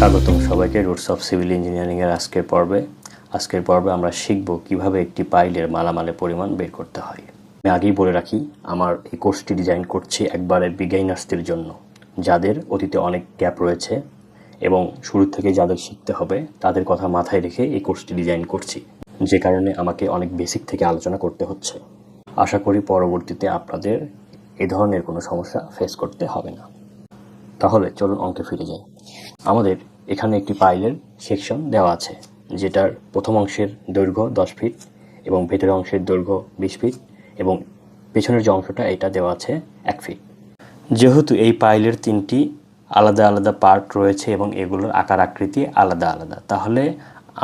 স্বাগতম সবাইকে roots of civil ইঞ্জিনিয়ারিংয়ের আজকের পর্বে। আজকের পর্বে আমরা শিখব কীভাবে একটি পাইলের মালামালের পরিমাণ বের করতে হয়। আমি আগেই বলে রাখি, আমার এই কোর্সটি ডিজাইন করছি একবারে বিগাইনার্সদের জন্য, যাদের অতীতে অনেক গ্যাপ রয়েছে এবং শুরু থেকে যাদের শিখতে হবে, তাদের কথা মাথায় রেখে এই কোর্সটি ডিজাইন করছি, যে কারণে আমাকে অনেক বেসিক থেকে আলোচনা করতে হচ্ছে। আশা করি পরবর্তীতে আপনাদের এ ধরনের কোনো সমস্যা ফেস করতে হবে না। তাহলে চলুন অঙ্কে ফিরে যাই। আমাদের এখানে একটি পাইলের সেকশন দেওয়া আছে, যেটার প্রথম অংশের দৈর্ঘ্য দশ ফিট এবং ভেতরের অংশের দৈর্ঘ্য বিশ ফিট এবং পেছনের যে অংশটা, এটা দেওয়া আছে এক ফিট। যেহেতু এই পাইলের তিনটি আলাদা আলাদা পার্ট রয়েছে এবং এগুলোর আকার আকৃতি আলাদা আলাদা, তাহলে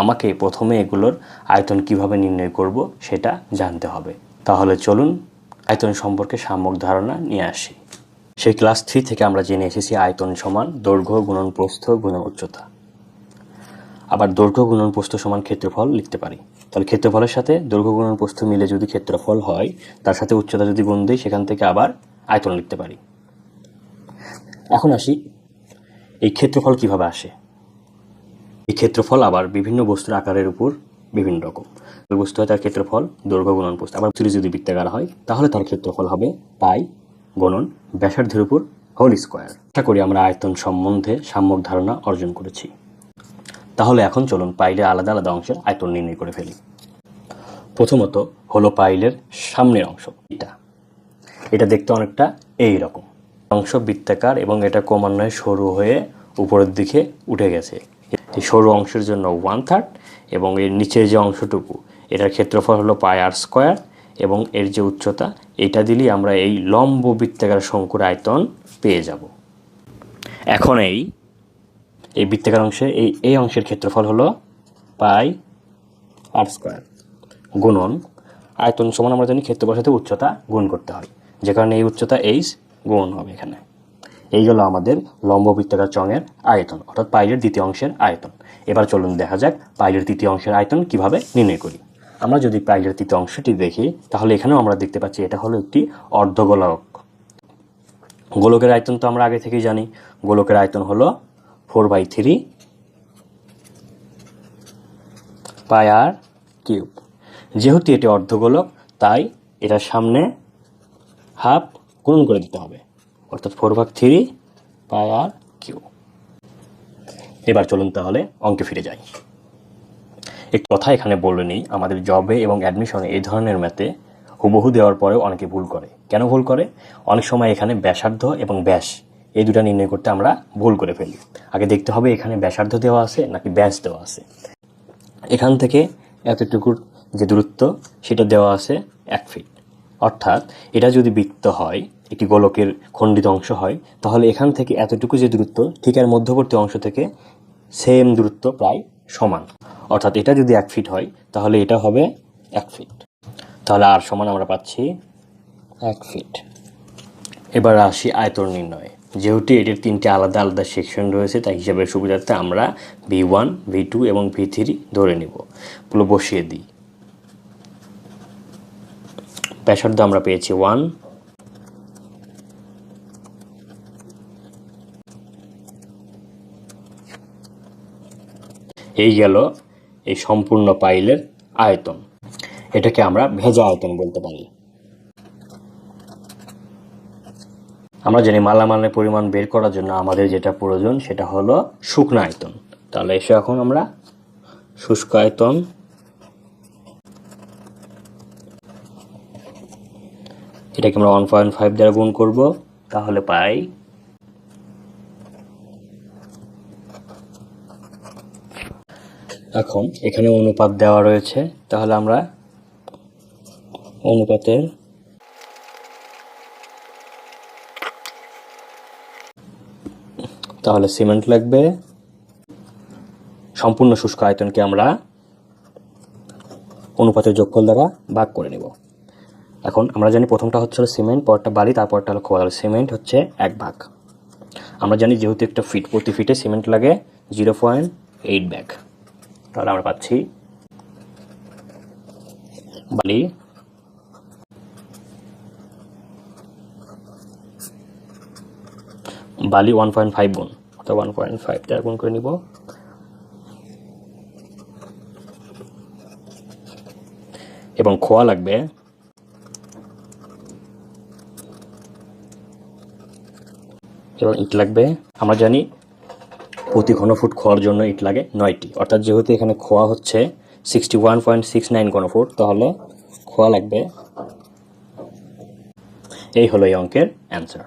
আমাকে প্রথমে এগুলোর আয়তন কীভাবে নির্ণয় করব সেটা জানতে হবে। তাহলে চলুন আয়তন সম্পর্কে সাম্যক ধারণা নিয়ে আসি। সেই ক্লাস থ্রি থেকে আমরা জেনে এসেছি আয়তন সমান দৈর্ঘ্য গুণন প্রস্থ গুণন উচ্চতা। আবার দৈর্ঘ্য গুণন প্রস্থ সমান ক্ষেত্রফল লিখতে পারি। তাহলে ক্ষেত্রফলের সাথে দৈর্ঘ্য গুণন প্রস্থ মিলে যদি ক্ষেত্রফল হয়, তার সাথে উচ্চতা যদি গুণ দিই, সেখান থেকে আবার আয়তন লিখতে পারি। এখন আসি, এই ক্ষেত্রফল কীভাবে আসে? এই ক্ষেত্রফল আবার বিভিন্ন বস্তুর আকারের উপর বিভিন্ন রকম। বস্তু হয় তার ক্ষেত্রফল, দৈর্ঘ্য গুণন প্রস্থ। আবার যদি বৃত্তাকার হয়, তাহলে তার ক্ষেত্রফল হবে পাই গণন ব্যাসার্ধের উপর হোল স্কোয়ার। আশা করি আমরা আয়তন সম্বন্ধে সাম্যক ধারণা অর্জন করেছি। তাহলে এখন চলুন পাইলের আলাদা আলাদা অংশের আয়তন নির্ণয় করে ফেলি। প্রথমত হলো পাইলের সামনের অংশ এটা এটা দেখতে অনেকটা এই রকম। অংশ বৃত্তাকার এবং এটা ক্রমান্বয়ে সরু হয়ে উপরের দিকে উঠে গেছে। এই সরু অংশের জন্য ওয়ান থার্ড এবং এর নিচের যে অংশটুকু, এটার ক্ষেত্রফল হলো পাই আর স্কোয়ার এবং এর যে উচ্চতা, এটা দিলেই আমরা এই লম্ব বৃত্তাকার শঙ্কুর আয়তন পেয়ে যাব। এখন এই এই বৃত্তাকার অংশে, এই এই অংশের ক্ষেত্রফল হলো পাই আর স্কোয়ার গুণন। আয়তন সমান আমরা জানি ক্ষেত্রফলের সাথে উচ্চতা গুণ করতে হয়। যে কারণে এই উচ্চতা এইচ গুণ হবে এখানে। এই হলো আমাদের লম্ব বৃত্তাকার চঙের আয়তন, অর্থাৎ পাইলের দ্বিতীয় অংশের আয়তন। এবার চলুন দেখা যাক পাইলের তৃতীয় অংশের আয়তন কীভাবে নির্ণয় করি। আমরা যদি পাইলের তৃতীয় অংশটি দেখি, তাহলে এখানেও আমরা দেখতে পাচ্ছি এটা হলো একটি অর্ধগোলক। গোলকের আয়তন তো আমরা আগে থেকেই জানি। গোলকের আয়তন হলো four by three pi r cube. যেহেতু এটি অর্ধগোলক, তাই এটার সামনে হাফ গুণন করে দিতে হবে। অর্থাৎ ফোর ভাগ থ্রি পাই আর কিউ এবার চলুন তাহলে অঙ্কে ফিরে যাই। একটি কথা এখানে বলে নিই। আমাদের জবে এবং অ্যাডমিশনে এই ধরনের ম্যাথে হুবহু দেওয়ার পরেও অনেকে ভুল করে। কেন ভুল করে? অনেক সময় এখানে ব্যাসার্ধ এবং ব্যাস, এই দুটো নির্ণয় করতে আমরা ভুল করে ফেলি। আগে দেখতে হবে এখানে ব্যাসার্ধ দেওয়া আছে নাকি ব্যাস দেওয়া আছে। এখান থেকে এতটুকুর যে দূরত্ব, সেটা দেওয়া আছে এক ফিট অর্থাৎ এটা যদি বৃত্ত হয়, একটি গোলকের খণ্ডিত অংশ হয়, তাহলে এখান থেকে এতটুকু যে দূরত্ব, ঠিক আর মধ্যবর্তী অংশ থেকে সেম দূরত্ব প্রায় সমান। অর্থাৎ এটা যদি এক ফিট হয়, তাহলে এটা হবে এক ফিট তাহলে আর সমান আমরা পাচ্ছি এক ফিট এবার আসি আয়তন নির্ণয়ে। যেহেতু এটির তিনটে আলাদা আলাদা সেকশন রয়েছে, তাই হিসাবের সুবিধার্থে আমরা ভি ওয়ান ভি টু এবং ভি থ্রি ধরে নিব। পুরো বসিয়ে দিই। ব্যাসার্ধ আমরা পেয়েছি ওয়ান এই গেল এই সম্পূর্ণ পাইলের আয়তন। এটাকে আমরা ভেজা আয়তন বলতে পারি। আমরা জানি মালামালের পরিমাণ বের করার জন্য আমাদের যেটা প্রয়োজন সেটা হলো শুকনো আয়তন। তাহলে এসে এখন আমরা শুষ্ক আয়তন এটাকে আমরা ওয়ান পয়েন্ট ফাইভ দ্বারা গুণ করব। তাহলে পাই এখন এখানে অনুপাত দেওয়া রয়েছে, তাহলে আমরা অনুপাতের তাহলে সিমেন্ট লাগবে। সম্পূর্ণ শুষ্ক আয়তনকে আমরা অনুপাতের যোগফল দ্বারা ভাগ করে নেব। এখন আমরা জানি প্রথমটা হচ্ছে সিমেন্ট, পরটা বালি, তারপরটা হলো খোয়া সিমেন্ট হচ্ছে এক ভাগ। আমরা জানি যেহেতু একটা ফিট, প্রতি ফিটে সিমেন্ট লাগে, জিরো পয়েন্ট এইট ব্যাগ। তাহলে আমরা পাচ্ছি বালি। বালি ওয়ান পয়েন্ট ফাইভ গুণ অর্থাৎ ওয়ান পয়েন্ট ফাইভ দ্বারা গুণ করে নিব। এবং খোয়া লাগবে এবং ইট লাগবে। আমরা জানি প্রতি ঘনফুট খোয়ার জন্য ইট লাগে নয়টি। অর্থাৎ যেহেতু এখানে খোয়া হচ্ছে sixty one point six nine ঘনফুট, তাহলে খোয়া লাগবে। এই হলো এই অঙ্কের অ্যান্সার